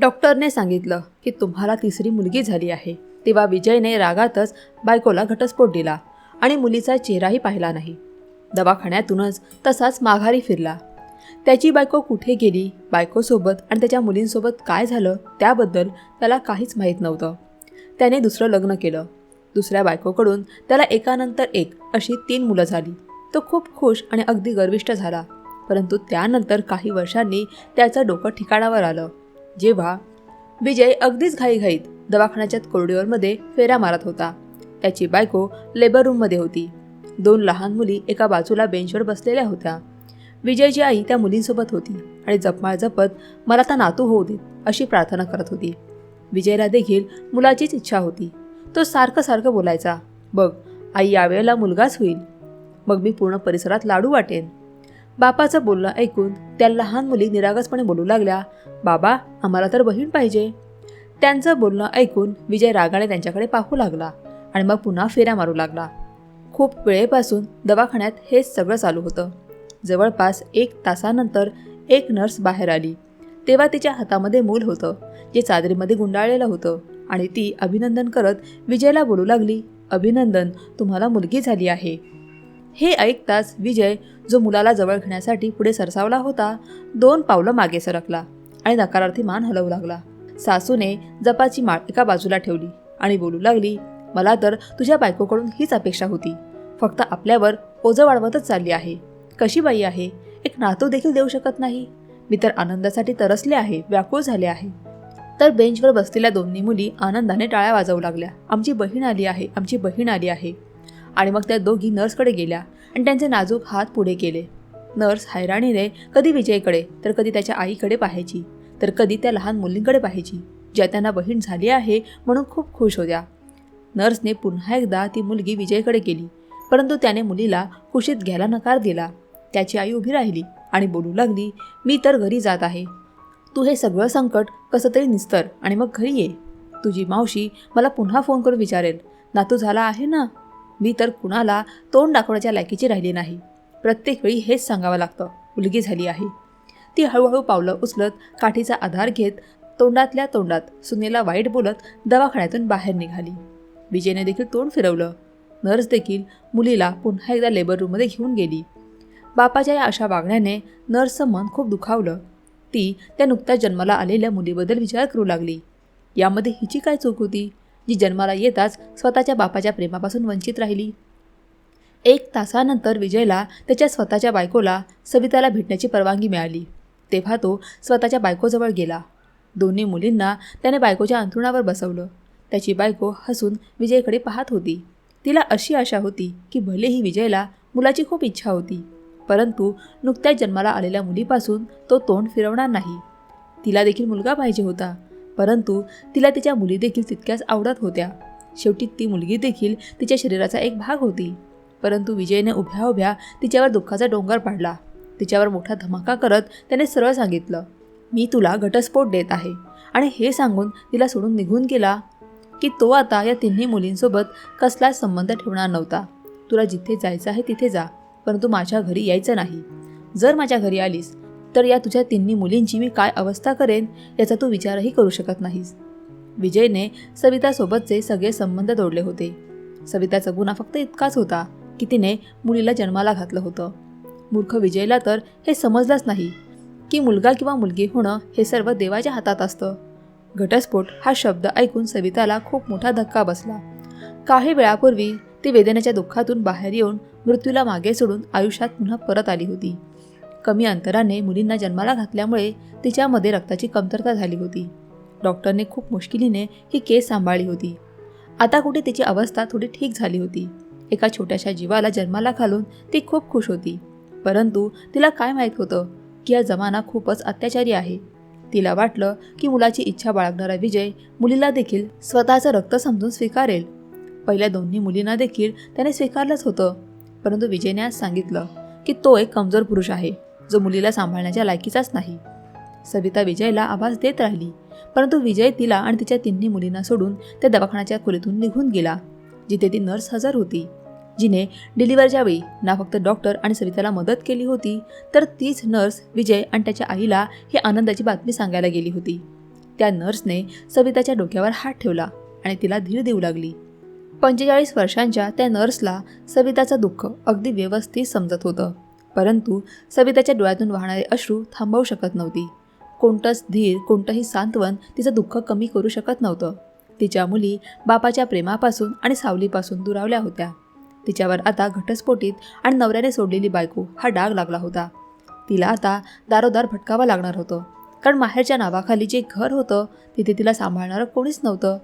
डॉक्टरने सांगितलं की तुम्हाला तिसरी मुलगी झाली आहे. तेव्हा विजयने रागातच बायकोला घटस्फोट दिला आणि मुलीचा चेहराही पाहिला नाही. दवाखान्यातूनच तसाच माघारी फिरला. त्याची बायको कुठे गेली बायकोसोबत आणि त्याच्या मुलींसोबत काय झालं त्याबद्दल त्याला काहीच माहीत नव्हतं. त्याने दुसरं लग्न केलं. दुसऱ्या बायकोकडून त्याला एकानंतर एक अशी तीन मुलं झाली. तो खूप खुश आणि अगदी गर्विष्ट झाला. परंतु त्यानंतर काही वर्षांनी त्याचं डोकं ठिकाणावर आलं. जेव्हा विजय अगदीच घाईघाईत दवाखान्याच्या कोरिडॉरमध्ये फेऱ्या मारत होता. त्याची बायको लेबर रूममध्ये होती. दोन लहान मुली एका बाजूला बेंचवर बसलेल्या होत्या. विजयची आई त्या मुलींसोबत होती आणि जपमाळ जपत मला तर नातू होऊ देत अशी प्रार्थना करत होती. विजयला देखील मुलाचीच इच्छा होती. तो सारखं सारखं बोलायचा. बघ आई यावेळेला मुलगाच होईल. मग मी पूर्ण परिसरात लाडू वाटेन. बापाचं बोलणं ऐकून त्या लहान मुली निरागसपणे बोलू लागल्या बाबा आम्हाला तर बहीण पाहिजे. त्यांचं बोलणं ऐकून विजय रागाने त्यांच्याकडे पाहू लागला आणि मग पुन्हा फेऱ्या मारू लागला. खूप वेळेपासून दवाखान्यात हेच सगळं चालू होतं. जवळपास एक तासानंतर एक नर्स बाहेर आली. तेव्हा तिच्या हातामध्ये मूल होतं जे चादरीमध्ये गुंडाळलेलं होतं आणि ती अभिनंदन करत विजयला बोलू लागली अभिनंदन तुम्हाला मुलगी झाली आहे. हे ऐकताच विजय जो मुलाला जवळ घेण्यासाठी पुढे सरसावला होता दोन पावलं मागे सरकला आणि नकारार्थी मान हलवू लागला. सासूने जपाची माळ एका बाजूला ठेवली आणि बोलू लागली मला तर तुझ्या बायकोकडून हीच अपेक्षा होती. फक्त आपल्यावर ओझं वाढवतच चालली आहे. कशी बाई आहे? एक नातू देखील देऊ शकत नाही. मी तर आनंदासाठी तरसले आहे व्याकुळ झाले आहे. तर बेंचवर बसलेल्या दोन्ही मुली आनंदाने टाळ्या वाजवू लागल्या. आमची बहीण आली आहे आमची बहीण आली आहे. आणि मग त्या दोघी नर्सकडे गेल्या आणि त्यांचे नाजूक हात पुढे केले. नर्स हैराणीने कधी विजयकडे? तर कधी त्याच्या आईकडे पाहायची. तर कधी त्या लहान मुलींकडे पाहायची ज्या त्यांना बहीण झाली आहे म्हणून खूप खुश होत्या. नर्सने पुन्हा एकदा ती मुलगी विजयकडे गेली परंतु त्याने मुलीला कुशीत घ्यायला नकार दिला. त्याची आई उभी राहिली आणि बोलू लागली मी तर घरी जात आहे. तू हे सगळं संकट कसं तरी निस्तर आणि मग घरी ये. तुझी मावशी मला पुन्हा फोन करून विचारेल. नातू झाला आहे ना? मी तर कुणाला तोंड दाखवण्याच्या लायकीची राहिली नाही. प्रत्येक वेळी हेच सांगावं लागतं. मुलगी झाली आहे. ती हळूहळू पावलं उचलत काठीचा आधार घेत तोंडातल्या तोंडात सुनेला वाईट बोलत दवाखान्यातून बाहेर निघाली. विजयने देखील तोंड फिरवलं. नर्स देखील मुलीला पुन्हा एकदा लेबर रूममध्ये घेऊन गेली. बापाच्या या अशा वागण्याने नर्सचं मन खूप दुखावलं. ती त्या नुकत्याच जन्माला आलेल्या मुलीबद्दल विचार करू लागली. यामध्ये हिची काय चूक होती? जी जन्माला येताच स्वतःच्या बापाच्या प्रेमापासून वंचित राहिली. एक तासानंतर विजयला त्याच्या स्वतःच्या बायकोला सविताला भेटण्याची परवानगी मिळाली. तेव्हा तो स्वतःच्या बायकोजवळ गेला. दोन्ही मुलींना त्याने बायकोच्या अंथरुणावर बसवलं. त्याची बायको हसून विजयकडे पाहत होती. तिला अशी आशा होती की भलेही विजयला मुलाची खूप इच्छा होती परंतु नुकत्याच जन्माला आलेल्या मुलीपासून तो तोंड फिरवणार नाही. तिला देखील मुलगा पाहिजे होता. परंतु तिला तिच्या मुली देखील तितक्याच आवडत होत्या. शेवटी ती मुलगी देखील तिच्या शरीराचा एक भाग होती. परंतु विजयने उभ्या उभ्या तिच्यावर दुःखाचा डोंगर पाडला. तिच्यावर मोठा धमाका करत त्याने सरळ सांगितलं मी तुला घटस्फोट देत आहे. आणि हे सांगून तिला सोडून निघून गेला की तो आता या तिन्ही मुलींसोबत कसलाच संबंध ठेवणार नव्हता. तुला जिथे जायचं आहे तिथे जा परंतु माझ्या घरी यायचं नाही. जर माझ्या घरी आलीस तर या तुझ्या तिन्ही मुलींची मी काय अवस्था करेन याचा तू विचारही करू शकत नाहीस. विजयने सवितासोबतचे सगळे संबंध तोडले होते. सविताचा गुन्हा फक्त इतकाच होता की तिने मुलीला जन्माला घातलं होतं. मूर्ख विजयला तर हे समजलंच नाही की मुलगा किंवा मुलगी होणं हे सर्व देवाच्या हातात असतं. घटस्फोट हा शब्द ऐकून सविताला खूप मोठा धक्का बसला. काही वेळापूर्वी ती वेदनेच्या दुःखातून बाहेर येऊन मृत्यूला मागे सोडून आयुष्यात पुन्हा परत आली होती. कमी अंतराने मुलींना जन्माला घातल्यामुळे तिच्यामध्ये रक्ताची कमतरता झाली होती. डॉक्टरने खूप मुश्किलीने ही केस सांभाळली होती. आता कुठे तिची अवस्था थोडी ठीक झाली होती. एका छोट्याशा जीवाला जन्माला घालून ती खूप खुश होती. परंतु तिला काय माहीत होतं? की हा जमाना खूपच अत्याचारी आहे. तिला वाटलं की मुलाची इच्छा बाळगणारा विजय मुलीला देखील स्वतःचं रक्त समजून स्वीकारेल. पहिल्या दोन्ही मुलींना देखील त्याने स्वीकारलंच होतं. परंतु विजयने आज सांगितलं की तो एक कमजोर पुरुष आहे. जो मुलीला सांभाळण्याच्या लायकीचाच नाही. सविता विजयला आवाज देत राहिली परंतु विजय तिला आणि तिच्या तिन्ही मुलींना सोडून त्या दवाखान्याच्या खोलीतून निघून गेला जिथे ती नर्स हजर होती. जिने डिलिव्हरच्या वेळी ना फक्त डॉक्टर आणि सविताला मदत केली होती तर तीच नर्स विजय आणि त्याच्या आईला ही आनंदाची बातमी सांगायला गेली होती. त्या नर्सने सविताच्या डोक्यावर हात ठेवला आणि तिला धीर देऊ लागली. पंचेचाळीस वर्षांच्या त्या नर्सला सविताचं दुःख अगदी व्यवस्थित समजत होतं. परंतु सविताच्या डोळ्यातून वाहणारे अश्रू थांबवू शकत नव्हती. कोणतंच धीर कोणतंही सांत्वन तिचं दुःख कमी करू शकत नव्हतं. तिच्या मुली बापाच्या प्रेमापासून आणि सावलीपासून दुरावल्या होत्या. तिच्यावर आता घटस्फोटीत आणि नवऱ्याने सोडलेली बायको हा डाग लागला होता. तिला आता दारोदार भटकावं लागणार होतं. कारण माहेरच्या नावाखाली जे घर होतं तिथे तिला सांभाळणारं कोणीच नव्हतं.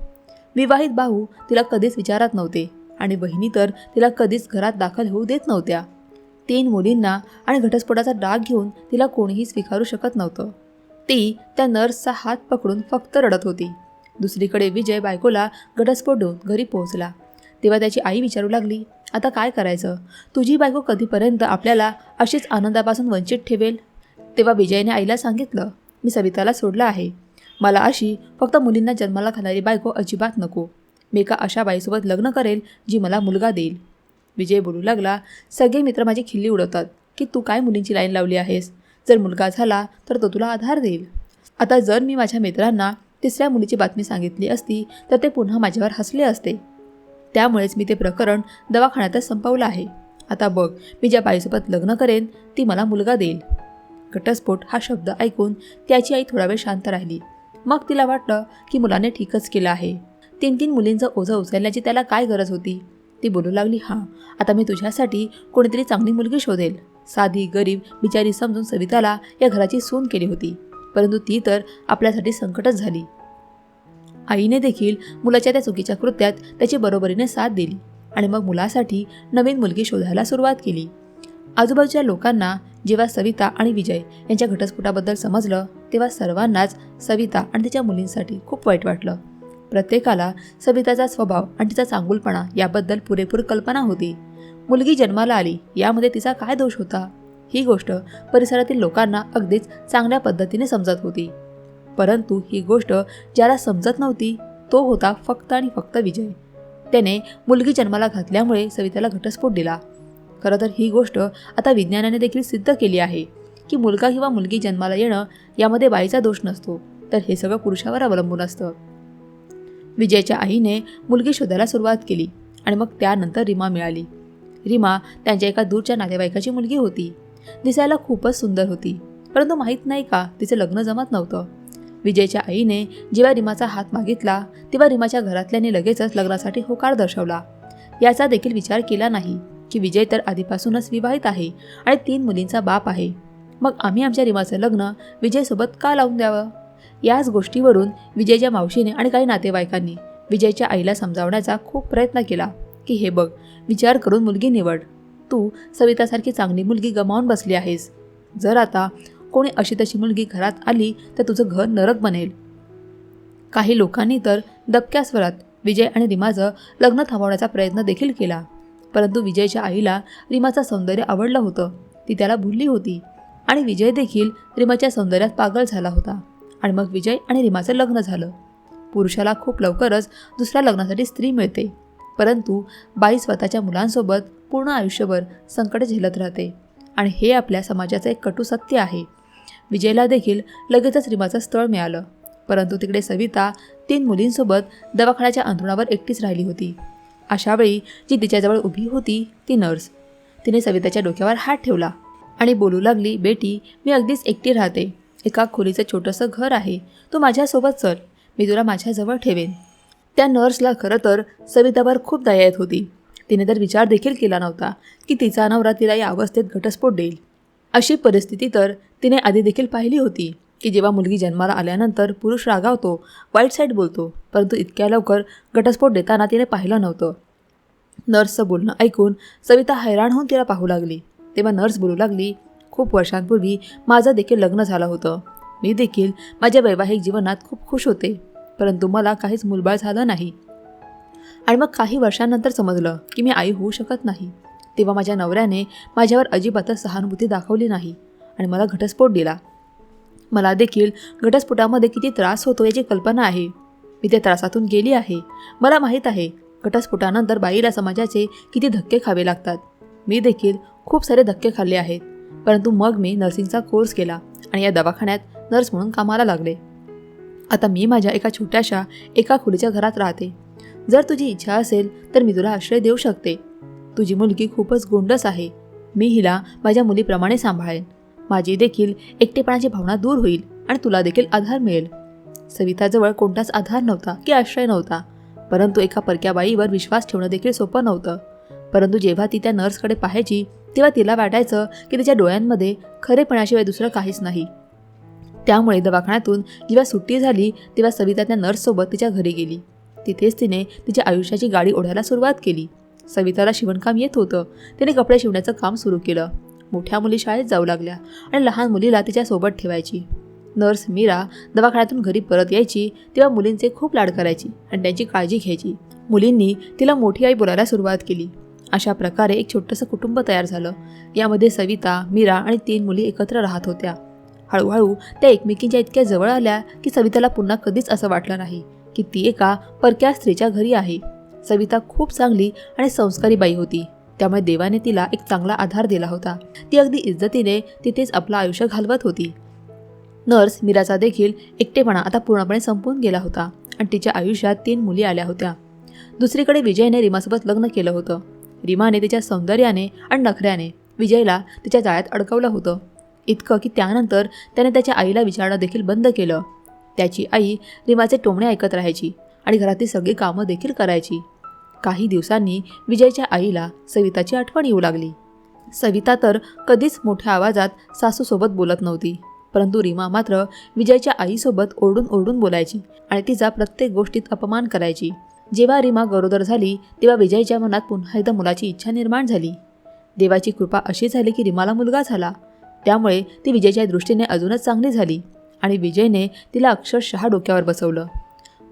विवाहित भाऊ तिला कधीच विचारत नव्हते आणि बहिणी तर तिला कधीच घरात दाखल होऊ देत नव्हत्या. तीन मुलींना आणि घटस्फोटाचा डाग घेऊन तिला कोणीही स्वीकारू शकत नव्हतं. ती त्या नर्सचा हात पकडून फक्त रडत होती. दुसरीकडे विजय बायकोला घटस्फोट देऊन घरी पोहोचला. तेव्हा त्याची आई विचारू लागली आता काय करायचं? तुझी बायको कधीपर्यंत आपल्याला अशीच आनंदापासून वंचित ठेवेल? तेव्हा विजयने आईला सांगितलं मी सविताला सोडलं आहे. मला अशी फक्त मुलींना जन्माला घालणारी बायको अजिबात नको. मी एका अशा बाईसोबत लग्न करेल जी मला मुलगा देईल. विजय बोलू लागला सगळे मित्र माझी खिल्ली उडवतात. की तू काय मुलींची लाईन लावली आहेस? जर मुलगा झाला तर तो तुला आधार देईल. आता जर मी माझ्या मित्रांना तिसऱ्या मुलीची बातमी सांगितली असती तर ते पुन्हा माझ्यावर हसले असते. त्यामुळेच मी ते प्रकरण दवाखान्यातच संपवलं आहे. आता बघ मी ज्या बाईसोबत लग्न करेन ती मला मुलगा देईल. घटस्फोट हा शब्द ऐकून त्याची आई थोडा वेळ शांत राहिली. मग तिला वाटलं की मुलाने ठीकच केलं आहे. तीन तीन मुलींचं ओझं उचलण्याची त्याला काय गरज होती? ती बोलू लागली हां आता मी तुझ्यासाठी कोणीतरी चांगली मुलगी शोधेल. साधी गरीब बिचारी समजून सविताला या घराची सून केली होती परंतु ती तर आपल्यासाठी संकटच झाली. आईने देखील मुलाच्या त्या चुकीच्या कृत्यात त्याची बरोबरीने साथ दिली आणि मग मुलासाठी नवीन मुलगी शोधायला सुरुवात केली. आजूबाजूच्या लोकांना जेव्हा सविता आणि विजय यांच्या घटस्फोटाबद्दल समजलं तेव्हा सर्वांनाच सविता आणि तिच्या मुलींसाठी खूप वाईट वाटलं. प्रत्येकाला सविताचा स्वभाव आणि तिचा चांगुलपणा याबद्दल पुरेपूर कल्पना होती. मुलगी जन्माला आली यामध्ये तिचा काय दोष होता? ही गोष्ट परिसरातील लोकांना अगदीच चांगल्या पद्धतीने समजत होती. परंतु ही गोष्ट ज्याला समजत नव्हती तो होता फक्त आणि फक्त विजय. त्याने मुलगी जन्माला घातल्यामुळे सविताला घटस्फोट दिला. खरं तर ही गोष्ट आता विज्ञानाने देखील सिद्ध केली आहे की मुलगा किंवा मुलगी जन्माला येणं यामध्ये बाईचा दोष नसतो तर हे सगळं पुरुषावर अवलंबून असतं. विजयच्या आईने मुलगी शोधायला सुरुवात केली आणि मग त्यानंतर रिमा मिळाली. रिमा त्यांच्या एका दूरच्या नातेवाईकाची मुलगी होती. दिसायला खूपच सुंदर होती परंतु माहीत नाही का तिचं लग्न जमत नव्हतं. विजयच्या आईने जेव्हा रिमाचा हात मागितला तेव्हा रिमाच्या घरातल्याने लगेचच लग्नासाठी होकार दर्शवला. याचा देखील विचार केला नाही की विजय तर आधीपासूनच विवाहित आहे आणि तीन मुलींचा बाप आहे. मग आम्ही आमच्या रिमाचं लग्न विजयसोबत का लावून द्यावं? याच गोष्टीवरून विजयच्या मावशीने आणि काही नातेवाईकांनी विजयच्या आईला समजावण्याचा खूप प्रयत्न केला की हे बघ विचार करून मुलगी निवड. तू सवितासारखी चांगली मुलगी गमावून बसली आहेस. जर आता कोणी अशी तशी मुलगी घरात आली तर तुझं घर नरक बनेल. काही लोकांनी तर दबक्या स्वरात विजय आणि रिमाचं लग्न थांबवण्याचा प्रयत्न देखील केला. परंतु विजयच्या आईला रिमाचं सौंदर्य आवडलं होतं. ती त्याला भुलली होती. आणि विजय देखील रिमाच्या सौंदर्यात पागल झाला होता. आणि मग विजय आणि रिमाचं लग्न झालं. पुरुषाला खूप लवकरच दुसऱ्या लग्नासाठी स्त्री मिळते. परंतु बाई स्वतःच्या मुलांसोबत पूर्ण आयुष्यभर संकट झेलत राहते आणि हे आपल्या समाजाचं एक कटू सत्य आहे. विजयला देखील लगेचच रिमाचं स्थळ मिळालं. परंतु तिकडे सविता तीन मुलींसोबत दवाखान्याच्या अंथरुणावर एकटीच राहिली होती. अशावेळी जी तिच्याजवळ उभी होती ती नर्स. तिने सविताच्या डोक्यावर हात ठेवला आणि बोलू लागली बेटी मी अगदीच एकटी राहते. एका खोलीचं छोटंसं घर आहे. तू माझ्यासोबत चल. मी तुला माझ्याजवळ ठेवेन. त्या नर्सला खरं तर सवितावर खूप दया येत होती. तिने तर विचार देखील केला नव्हता की तिचा नवरा तिला या अवस्थेत घटस्फोट देईल. अशी परिस्थिती तर तिने आधी देखील पाहिली होती की जेव्हा मुलगी जन्माला आल्यानंतर पुरुष रागावतो वाईट साईड बोलतो परंतु इतक्या लवकर घटस्फोट देताना तिने पाहिलं नव्हतं. नर्सचं बोलणं ऐकून सविता हैराण होऊन तिला पाहू लागली. तेव्हा नर्स बोलू लागली खूप वर्षांपूर्वी माझं देखील लग्न झालं होतं. मी देखील माझ्या वैवाहिक जीवनात खूप खुश होते परंतु मला काहीच मुलबाळ झालं नाही. आणि मग काही वर्षांनंतर समजलं की मी आई होऊ शकत नाही. तेव्हा माझ्या नवऱ्याने माझ्यावर अजिबातच सहानुभूती दाखवली नाही आणि मला घटस्फोट दिला. मला देखील घटस्फोटामध्ये किती त्रास होतो याची कल्पना आहे. मी त्या त्रासातून गेली आहे. मला माहीत आहे घटस्फोटानंतर बाईला समाजाचे किती धक्के खावे लागतात. मी देखील खूप सारे धक्के खाल्ले आहेत. परंतु मग मी नर्सिंगचा कोर्स केला आणि या दवाखान्यात नर्स म्हणून कामाला लागले. आता मी माझ्या एका छोट्याशा एका खोलीच्या घरात राहते. जर तुझी इच्छा असेल तर मी तुला आश्रय देऊ शकते. तुझी मुलगी खूपच गोंडस आहे. मी हिला माझ्या मुलीप्रमाणे सांभाळेन. माझी देखील एकटेपणाची भावना दूर होईल आणि तुला देखील आधार मिळेल. सविताजवळ कोणताच आधार नव्हता की आश्रय नव्हता. परंतु एका परक्या बाईवर विश्वास ठेवणं देखील सोपं नव्हतं. परंतु जेव्हा ती त्या नर्सकडे पाहायची तेव्हा तिला वाटायचं की तिच्या डोळ्यांमध्ये खरेपणाशिवाय दुसरं काहीच नाही. त्यामुळे दवाखान्यातून जेव्हा सुट्टी झाली तेव्हा सविता त्या नर्ससोबत तिच्या घरी गेली. तिथेच तिने तिच्या आयुष्याची गाडी ओढायला सुरुवात केली. सविताला शिवणकाम येत होतं. तिने कपडे शिवण्याचं काम सुरू केलं. मोठ्या मुली शाळेत जाऊ लागल्या आणि लहान मुलीला तिच्यासोबत ठेवायची. नर्स मीरा दवाखान्यातून घरी परत यायची तेव्हा मुलींचे खूप लाड करायची आणि त्यांची काळजी घ्यायची. मुलींनी तिला मोठी आई बोलायला सुरुवात केली. अशा प्रकारे एक छोटंसं कुटुंब तयार झालं. यामध्ये सविता मीरा आणि तीन मुली एकत्र राहत होत्या. हळूहळू त्या एकमेकींच्या इतक्या जवळ आल्या की सविताला पुन्हा कधीच असं वाटलं नाही की ती एका परक्या स्त्रीच्या घरी आहे. सविता खूप चांगली आणि संस्कारी बाई होती. त्यामुळे देवाने तिला एक चांगला आधार दिला होता. ती अगदी इज्जतीने तिथेच आपलं आयुष्य घालवत होती. नर्स मीराचा देखील एकटेपणा आता पूर्णपणे संपून गेला होता आणि तिच्या आयुष्यात तीन मुली आल्या होत्या. दुसरीकडे विजयने रीमासोबत लग्न केलं होतं. रीमाने तिच्या सौंदर्याने आणि नखऱ्याने विजयला तिच्या जाळ्यात अडकवलं होतं. इतकं की त्यानंतर त्याने त्याच्या आईला विचारणं देखील बंद केलं. त्याची आई रीमाचे टोमणे ऐकत राहायची आणि घरातील सगळी कामं देखील करायची. काही दिवसांनी विजयच्या आईला सविताची आठवण येऊ लागली. सविता तर कधीच मोठ्या आवाजात सासूसोबत बोलत नव्हती परंतु रीमा मात्र विजयच्या आईसोबत ओरडून ओरडून बोलायची आणि तिचा प्रत्येक गोष्टीत अपमान करायची. जेव्हा रिमा गरोदर झाली तेव्हा विजयच्या मनात पुन्हा एकदा मुलाची इच्छा निर्माण झाली. देवाची कृपा अशी झाली की रिमाला मुलगा झाला. त्यामुळे ती विजयच्या दृष्टीने अजूनच चांगली झाली आणि विजयने तिला अक्षरशः डोक्यावर बसवलं.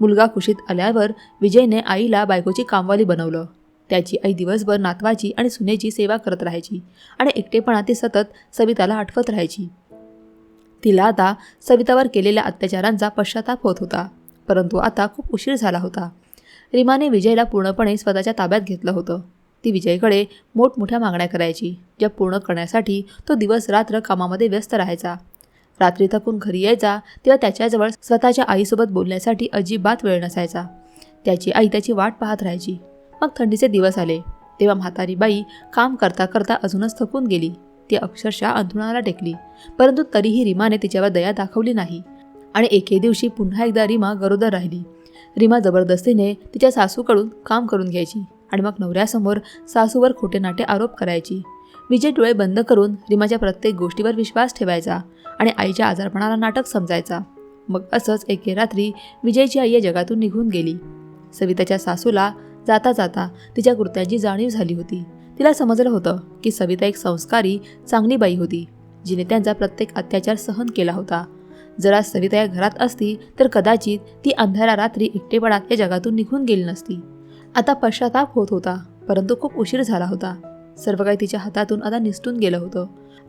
मुलगा खुशीत आल्यावर विजयने आईला बायकोची कामवाली बनवलं. त्याची आई दिवसभर नातवाची आणि सुनेची सेवा करत राहायची आणि एकटेपणा ती सतत सविताला आठवत राहायची. तिला आता सवितावर केलेल्या अत्याचारांचा पश्चाताप होत होता परंतु आता खूप उशीर झाला होता. रीमाने विजयला पूर्णपणे स्वतःच्या ताब्यात घेतलं होतं. ती विजयकडे मोठमोठ्या मागण्या करायची ज्या पूर्ण करण्यासाठी तो दिवस रात्र कामामध्ये व्यस्त राहायचा. रात्री थकून घरी यायचा तेव्हा त्याच्याजवळ स्वतःच्या आईसोबत बोलण्यासाठी अजिबात वेळ नसायचा. त्याची आई त्याची वाट पाहत राहायची. मग थंडीचे दिवस आले. तेव्हा म्हातारी बाई काम करता करता अजूनच थकून गेली. ती अक्षरशः अंथरुणाला टेकली. परंतु तरीही रीमाने तिच्यावर दया दाखवली नाही. आणि एके दिवशी पुन्हा एकदा रीमा गरोदर राहिली. रीमा जबरदस्तीने तिच्या सासूकडून काम करून घ्यायची आणि मग नवऱ्यासमोर सासूवर खोटे नाटे आरोप करायची. विजय डोळे बंद करून रीमाच्या प्रत्येक गोष्टीवर विश्वास ठेवायचा आणि आईच्या आजारपणाला नाटक समजायचा. मग असंच एके रात्री विजयची आई या जगातून निघून गेली. सविताच्या सासूला जाता जाता तिच्या कृत्यांची जाणीव झाली होती. तिला समजलं होतं की सविता एक संस्कारी चांगली बाई होती जिने त्यांचा प्रत्येक अत्याचार सहन केला होता. जरा सविता या घरात असती तर कदाचित ती अंधारा रात्री एकटेपणात या जगातून निघून गेली नसती. आता पश्चाताप होत होता परंतु खूप उशीर झाला होता. सर्व काही तिच्या हातातून आता निसटून गेलं होतं.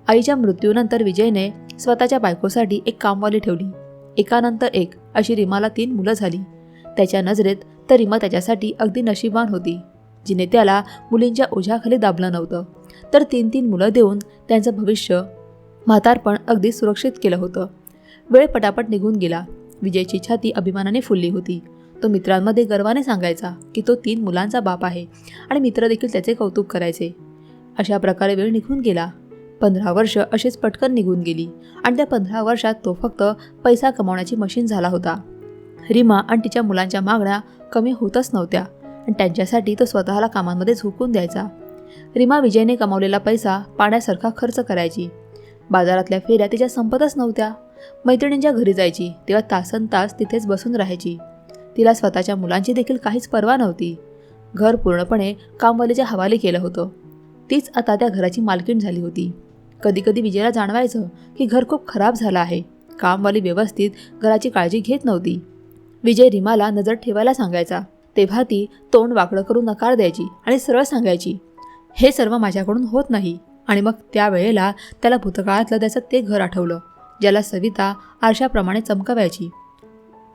आईच्या मृत्यूनंतर विजयने स्वतःच्या बायकोसाठी एक कामवाली ठेवली. एकानंतर एक अशी रिमाला तीन मुलं झाली. त्याच्या नजरेत तर रिमा त्याच्यासाठी अगदी नशीबवान होती जिने त्याला मुलींच्या ओझ्याखाली दाबलं नव्हतं. तर तीन तीन मुलं देऊन त्यांचं भविष्य म्हातारपण अगदी सुरक्षित केलं होतं. वेळ पटापट निघून गेला. विजयची छाती अभिमानाने फुलली होती. तो मित्रांमध्ये गर्वाने सांगायचा की तो तीन मुलांचा बाप आहे आणि मित्र देखील त्याचे कौतुक करायचे. अशा प्रकारे वेळ निघून गेला. पंधरा वर्ष अशीच पटकन निघून गेली आणि त्या पंधरा वर्षात तो फक्त पैसा कमावण्याची मशीन झाला होता. रीमा आणि तिच्या मुलांच्या मागण्या कमी होतच नव्हत्या आणि त्यांच्यासाठी तो स्वतःला कामांमध्ये झोकून द्यायचा. रीमा विजयने कमावलेला पैसा पाण्यासारखा खर्च करायची. बाजारातल्या फेऱ्या तिच्या संपतच नव्हत्या. मैत्रिणींच्या घरी जायची. तेव्हा तासन तास तिथेच बसून राहायची. तिला स्वतःच्या मुलांची देखील काहीच पर्वा नव्हती. घर पूर्णपणे कामवालीच्या हवाली केलं होतं. तीच आता त्या घराची मालकीण झाली होती. कधीकधी विजयला जाणवायचं की घर खूप खराब झालं आहे. कामवाली व्यवस्थित घराची काळजी घेत नव्हती. विजय रिमाला नजर ठेवायला सांगायचा. तेव्हा ती तोंड वाकडं करून नकार द्यायची आणि सरळ सांगायची हे सर्व माझ्याकडून होत नाही. आणि मग त्यावेळेला त्याला भूतकाळातलं त्याचं ते घर आठवलं. ज्याला सविता आरशाप्रमाणे चमकवायची.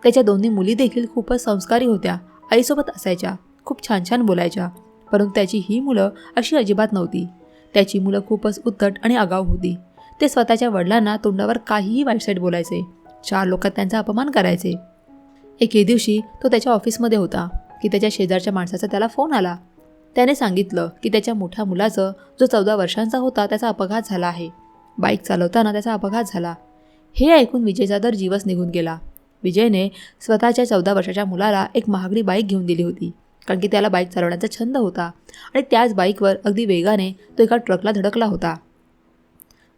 त्याच्या दोन्ही मुली देखील खूपच संस्कारी होत्या आईसोबत असायच्या खूप छान छान बोलायच्या परंतु त्याची ही मुलं अशी अजिबात नव्हती. त्याची मुलं खूपच उद्धट आणि आगाऊ होती. ते स्वतःच्या वडिलांना तोंडावर काहीही वाईटसाईट बोलायचे. चार लोकात त्यांचा अपमान करायचे. एके दिवशी तो त्याच्या ऑफिसमध्ये होता की त्याच्या शेजारच्या माणसाचा त्याला फोन आला. त्याने सांगितलं की त्याच्या मोठ्या मुलाचं जो चौदा वर्षांचा होता त्याचा अपघात झाला आहे. बाईक चालवताना त्याचा अपघात झाला. हे ऐकून विजयचा तर जीवच निघून गेला. विजयने स्वतःच्या चौदा वर्षाच्या मुलाला एक महागडी बाईक घेऊन दिली होती कारण की त्याला बाईक चालवण्याचा छंद होता आणि त्याच बाईकवर अगदी वेगाने तो एका ट्रकला धडकला होता.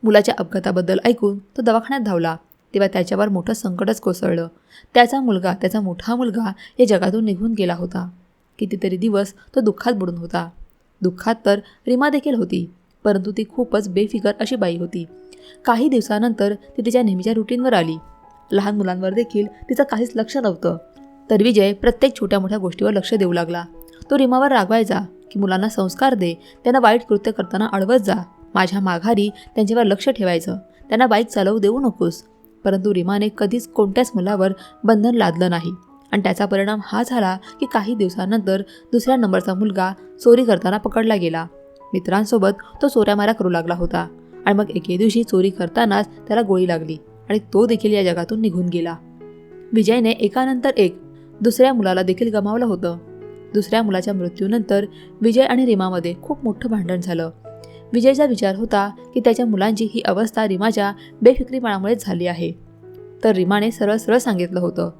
मुलाच्या अपघाताबद्दल ऐकून तो दवाखान्यात धावला तेव्हा त्याच्यावर मोठं संकटच कोसळलं. त्याचा मुलगा त्याचा मोठा मुलगा या जगातून निघून गेला होता. कितीतरी दिवस तो दुःखात बुडून होता. दुःखात तर रीमा देखील होती परंतु ती खूपच बेफिकर अशी बाई होती. काही दिवसानंतर ती तिच्या नेहमीच्या रुटीनवर आली. लहान मुलांवर देखील तिचं काहीच लक्ष नव्हतं. तर विजय प्रत्येक छोट्या मोठ्या गोष्टीवर लक्ष देऊ लागला. तो रिमावर रागवायचा की मुलांना संस्कार दे त्यांना वाईट कृत्य करताना अडवत जा. माझ्या माघारी त्यांच्यावर लक्ष ठेवायचं. त्यांना बाईक चालवू देऊ नकोस. परंतु रिमाने कधीच कोणत्याच मुलावर बंधन लादलं नाही. आणि त्याचा परिणाम हा झाला की काही दिवसानंतर दुसऱ्या नंबरचा मुलगा चोरी करताना पकडला गेला. मित्रांसोबत तो चोऱ्यामारा करू लागला होता. आणि मग एके दिवशी चोरी करतानाच त्याला गोळी लागली आणि तो देखील या जगातून निघून गेला. विजयने एकानंतर एक दुसऱ्या मुलाला देखील गमावलं होतं. दुसऱ्या मुलाच्या मृत्यूनंतर विजय आणि रीमामध्ये खूप मोठं भांडण झालं. विजयचा विचार होता की त्याच्या मुलांची ही अवस्था रीमाच्या बेफिक्रीपणामुळेच झाली आहे. तर रीमाने सरळ सरळ सांगितलं होतं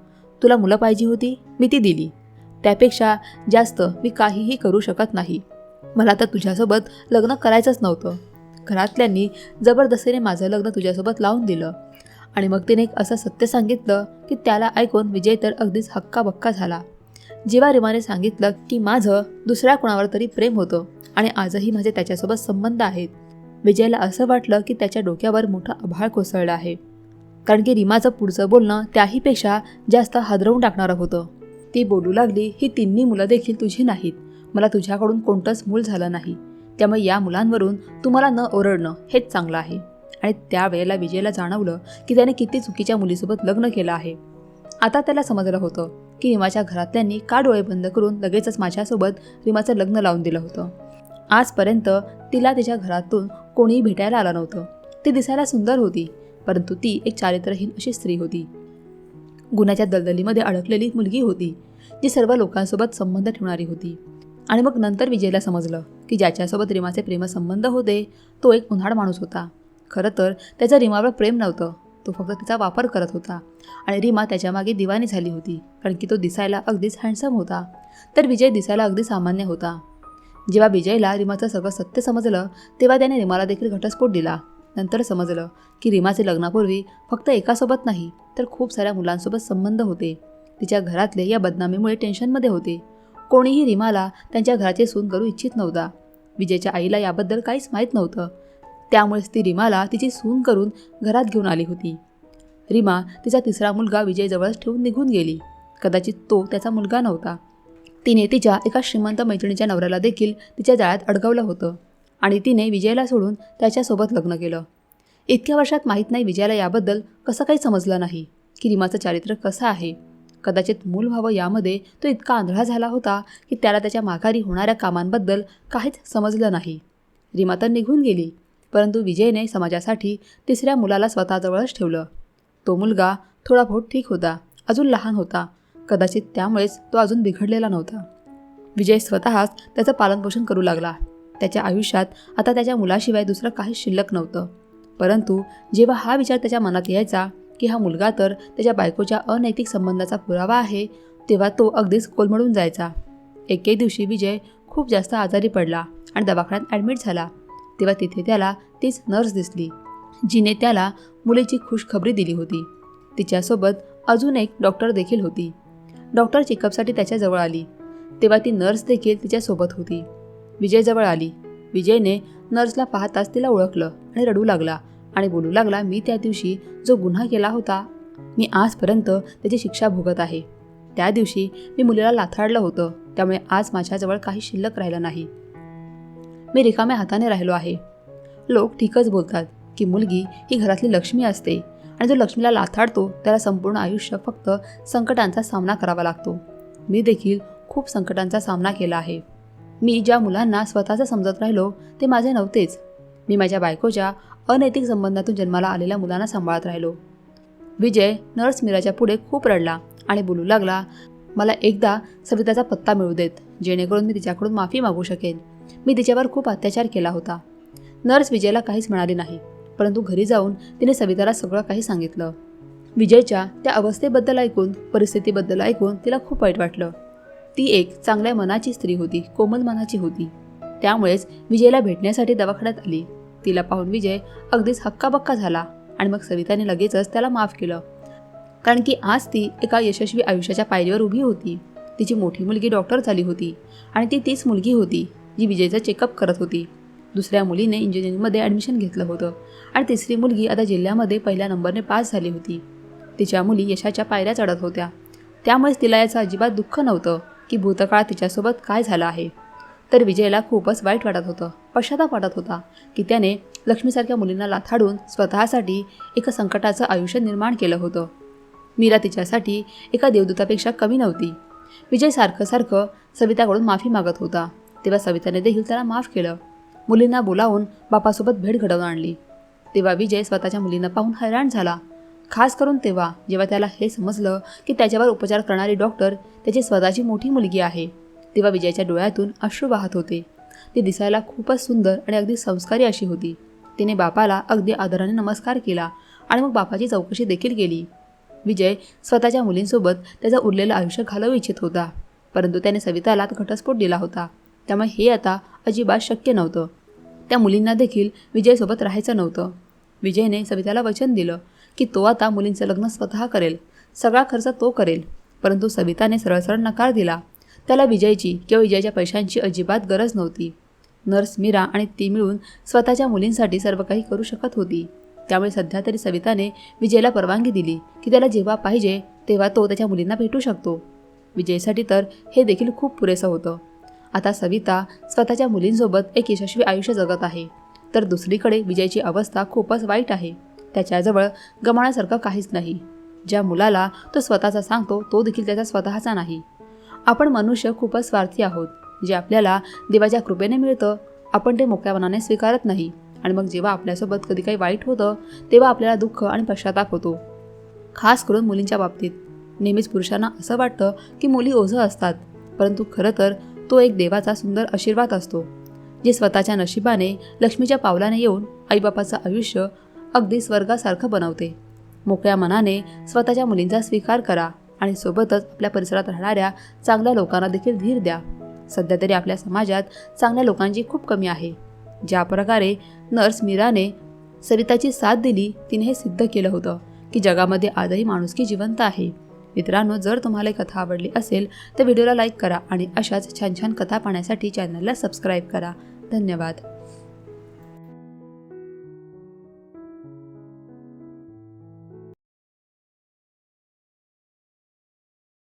तुला मुलं पाहिजे होती मी ती दिली. त्यापेक्षा जास्त मी काहीही करू शकत नाही. मला तर तुझ्यासोबत लग्न करायचंच नव्हतं. घरातल्यांनी जबरदस्तीने माझं लग्न तुझ्यासोबत लावून दिलं. आणि मग तिने एक असं सत्य सांगितलं की त्याला ऐकून विजय तर अगदीच हक्काबक्का झाला. जेव्हा रिमाने सांगितलं की माझं दुसऱ्या कुणावर तरी प्रेम होतं आणि आजही माझे त्याच्यासोबत संबंध आहेत विजयला असं वाटलं की त्याच्या डोक्यावर मोठं आभाळ कोसळलं आहे. कारण की रिमाचं पुढचं बोलणं त्याहीपेक्षा जास्त हादरवून टाकणारं होतं. ती बोलू लागली ही तिन्ही मुलं देखील तुझी नाहीत. मला तुझ्याकडून कोणतंच मूल झालं नाही. त्यामुळे या मुलांवरून तुम्हाला न ओरडणं हेच चांगलं आहे. आणि त्यावेळेला विजयला जाणवलं की त्याने किती चुकीच्या मुलीसोबत लग्न केलं आहे. आता त्याला समजलं होतं की रिमाच्या घरातल्यांनी का डोळे बंद करून लगेचच माझ्यासोबत रिमाचं लग्न लावून दिलं होतं. आजपर्यंत तिला तिच्या घरातून कोणीही भेटायला आलं नव्हतं. ती दिसायला सुंदर होती परंतु ती एक चारित्रहीन अशी स्त्री होती. गुन्ह्याच्या दलदलीमध्ये अडकलेली मुलगी होती जी सर्व लोकांसोबत संबंध ठेवणारी होती. आणि मग नंतर विजयला समजलं की ज्याच्यासोबत रिमाचे प्रेमसंबंध होते तो एक उन्हाळ माणूस होता. खरं तर त्याचं रिमावर प्रेम नव्हतं. तो फक्त तिचा वापर करत होता. आणि रीमा त्याच्यामागे दिवाणी झाली होती कारण की तो दिसायला अगदीच हँडसम होता. तर विजय दिसायला अगदी सामान्य होता. जेव्हा विजयला रीमाचं सगळं सत्य समजलं तेव्हा त्याने रीमाला देखील घटस्फोट दिला. नंतर समजलं की रीमाचे लग्नापूर्वी फक्त एकासोबत नाही तर खूप साऱ्या मुलांसोबत संबंध होते. तिच्या घरातले या बदनामीमुळे टेन्शनमध्ये होते. कोणीही रीमाला त्यांच्या घराचे सून करू इच्छित नव्हता. विजयच्या आईला याबद्दल काहीच माहीत नव्हतं. त्यामुळेच ती रीमाला तिची सून करून घरात घेऊन आली होती. रीमा तिचा तिसरा मुलगा विजयजवळच ठेवून निघून गेली. कदाचित तो त्याचा मुलगा नव्हता. तिने तिच्या एका श्रीमंत मैत्रिणीच्या नवऱ्याला देखील तिच्या जाळ्यात अडकवलं होतं आणि तिने विजयला सोडून त्याच्यासोबत लग्न केलं. इतक्या वर्षात माहीत नाही विजयाला याबद्दल कसं काही समजलं नाही की रीमाचं चारित्र्य कसं आहे. कदाचित मूल व्हावं यामध्ये तो इतका आंधळा झाला होता की त्याला त्याच्या माघारी होणाऱ्या कामांबद्दल काहीच समजलं नाही. रीमा तर निघून गेली परंतु विजयने समाजासाठी तिसऱ्या मुलाला स्वतःजवळच ठेवलं. तो मुलगा थोडा बहुत ठीक होता अजून लहान होता. कदाचित त्यामुळेच तो अजून बिघडलेला नव्हता. विजय स्वतःच त्याचं पालनपोषण करू लागला. त्याच्या आयुष्यात आता त्याच्या मुलाशिवाय दुसरं काहीच शिल्लक नव्हतं. परंतु जेव्हा हा विचार त्याच्या मनात यायचा की हा मुलगा तर त्याच्या बायकोच्या अनैतिक संबंधाचा पुरावा आहे तेव्हा तो अगदीच कोलमडून जायचा. एके दिवशी विजय खूप जास्त आजारी पडला आणि दवाखान्यात ॲडमिट झाला. तेव्हा तिथे त्याला तीच नर्स दिसली जिने त्याला मुलीची खुशखबरी दिली होती. तिच्यासोबत अजून एक डॉक्टर देखील होती. डॉक्टर चेकअपसाठी त्याच्याजवळ आली. तेव्हा ती नर्स देखील तिच्यासोबत होती. विजयजवळ आली. विजयने नर्सला पाहताच तिला ओळखलं आणि रडू लागला. आणि बोलू लागला मी त्या दिवशी जो गुन्हा केला होता मी आजपर्यंत त्याची शिक्षा भोगत आहे. त्या दिवशी मी मुलीला लाथाडलं होतं त्यामुळे आज माझ्याजवळ काही शिल्लक राहिलं नाही. मी रिकाम्या हाताने राहिलो आहे. लोक ठीकच बोलतात की मुलगी ही घरातली लक्ष्मी असते आणि जो लक्ष्मीला लाथाडतो त्याला संपूर्ण आयुष्य फक्त संकटांचा सामना करावा लागतो. मी देखील खूप संकटांचा सामना केला आहे. मी ज्या मुलांना स्वतःचं समजत राहिलो ते माझे नव्हतेच. मी माझ्या बायकोच्या अनैतिक संबंधातून जन्माला आलेल्या मुलांना सांभाळत राहिलो. विजय नर्स मीराच्या पुढे खूप रडला आणि बोलू लागला मला एकदा सविताचा पत्ता मिळू देत जेणेकरून मी तिच्याकडून माफी मागू शकेन. मी तिच्यावर खूप अत्याचार केला होता. नर्स विजयला काहीच म्हणाली नाही परंतु घरी जाऊन तिने सविताला सगळं काही सांगितलं. विजयच्या त्या अवस्थेबद्दल ऐकून परिस्थितीबद्दल ऐकून तिला खूप वाईट वाटलं. ती एक चांगल्या मनाची स्त्री होती कोमल मनाची होती. त्यामुळेच विजयला भेटण्यासाठी दवाखान्यात आली. तिला पाहून विजय अगदीच हक्काबक्का झाला आणि मग सविताने लगेचच त्याला माफ केलं. कारण की आज ती एका यशस्वी आयुष्याच्या पायरीवर उभी होती. तिची मोठी मुलगी डॉक्टर झाली होती आणि ती तीच मुलगी होती जी विजयचा चेकअप करत होती. दुसऱ्या मुलीने इंजिनिअरिंगमध्ये ॲडमिशन घेतलं होतं आणि तिसरी मुलगी आता जिल्ह्यामध्ये पहिल्या नंबरने पास झाली होती. तिच्या मुली यशाच्या पायऱ्या चढत होत्या. त्यामुळेच तिला याचं अजिबात दुःख नव्हतं की भूतकाळात तिच्यासोबत काय झालं आहे. तर विजयला खूपच वाईट वाटत होतं. पश्चाताप वाटत होता की त्याने लक्ष्मीसारख्या मुलींना लाथाडून स्वतःसाठी एका संकटाचं आयुष्य निर्माण केलं होतं. मीरा तिच्यासाठी एका देवदूतापेक्षा कमी नव्हती. विजय सारखं सारखं सविताकडून माफी मागत होता. तेव्हा सविताने देखील त्याला माफ केलं. मुलींना बोलावून बापासोबत भेट घडवून आणली. तेव्हा विजय स्वतःच्या मुलींना पाहून हैराण झाला. खास करून तेव्हा जेव्हा त्याला हे समजलं की त्याच्यावर उपचार करणारी डॉक्टर त्याची स्वतःची मोठी मुलगी आहे. तेव्हा विजयच्या डोळ्यातून अश्रू वाहत होते. ती दिसायला खूपच सुंदर आणि अगदी संस्कारी अशी होती. तिने बापाला अगदी आदराने नमस्कार केला आणि मग बापाची चौकशी देखील केली. विजय स्वतःच्या मुलींसोबत त्याचं उरलेलं आयुष्य घालवू इच्छित होता परंतु त्याने सविताला घटस्फोट दिला होता. त्यामुळे हे आता अजिबात शक्य नव्हतं. त्या मुलींना देखील विजयसोबत राहायचं नव्हतं. विजयने सविताला वचन दिलं की तो आता मुलींचं लग्न स्वतः करेल. सगळा खर्च तो करेल परंतु सविताने सरळ सरळ नकार दिला. त्याला विजयची किंवा विजयच्या पैशांची अजिबात गरज नव्हती. नर्स मीरा आणि ती मिळून स्वतःच्या मुलींसाठी सर्व काही करू शकत होती. त्यामुळे सध्या तरी सविताने विजयला परवानगी दिली की त्याला जेव्हा पाहिजे तेव्हा तो त्याच्या मुलींना भेटू शकतो. विजयसाठी तर हे देखील खूप पुरेसं होतं. आता सविता स्वतःच्या मुलींसोबत एक यशस्वी आयुष्य जगत आहे. तर दुसरीकडे विजयची अवस्था खूपच वाईट आहे. त्याच्याजवळ गमावण्यासारखं काहीच नाही. ज्या मुलाला तो स्वतःचा सांगतो तो देखील त्याचा स्वतःचा नाही. आपण मनुष्य खूपच स्वार्थी आहोत जे आपल्याला देवाच्या कृपेने मिळतं. आपण ते मोकळ्या मनाने स्वीकारत नाही. आणि मग जेव्हा आपल्यासोबत कधी काही वाईट होतं तेव्हा आपल्याला दुःख आणि पश्चाताप होतो. खास करून मुलींच्या बाबतीत. नेहमीच पुरुषांना असं वाटतं की मुली ओझं असतात परंतु खरं तर तो एक देवाचा सुंदर आशीर्वाद असतो जे स्वतःच्या नशिबाने लक्ष्मीच्या पावलाने येऊन आईबापाचं आयुष्य अगदी स्वर्गासारखं बनवते. मोकळ्या मनाने स्वतःच्या मुलींचा स्वीकार करा. आणि सोबतच आपल्या परिसरात राहणाऱ्या चांगल्या लोकांना देखील धीर द्या. सध्या तरी आपल्या समाजात चांगल्या लोकांची खूप कमी आहे. ज्या प्रकारे नर्स मीराने सरिताची साथ दिली तिने हे सिद्ध केलं होतं की जगामध्ये आजही माणुसकी जिवंत आहे. मित्रांनो जर तुम्हाला ही कथा आवडली असेल तर व्हिडिओला लाईक करा आणि अशाच छान छान कथा पाहण्यासाठी चॅनलला सबस्क्राईब करा. धन्यवाद.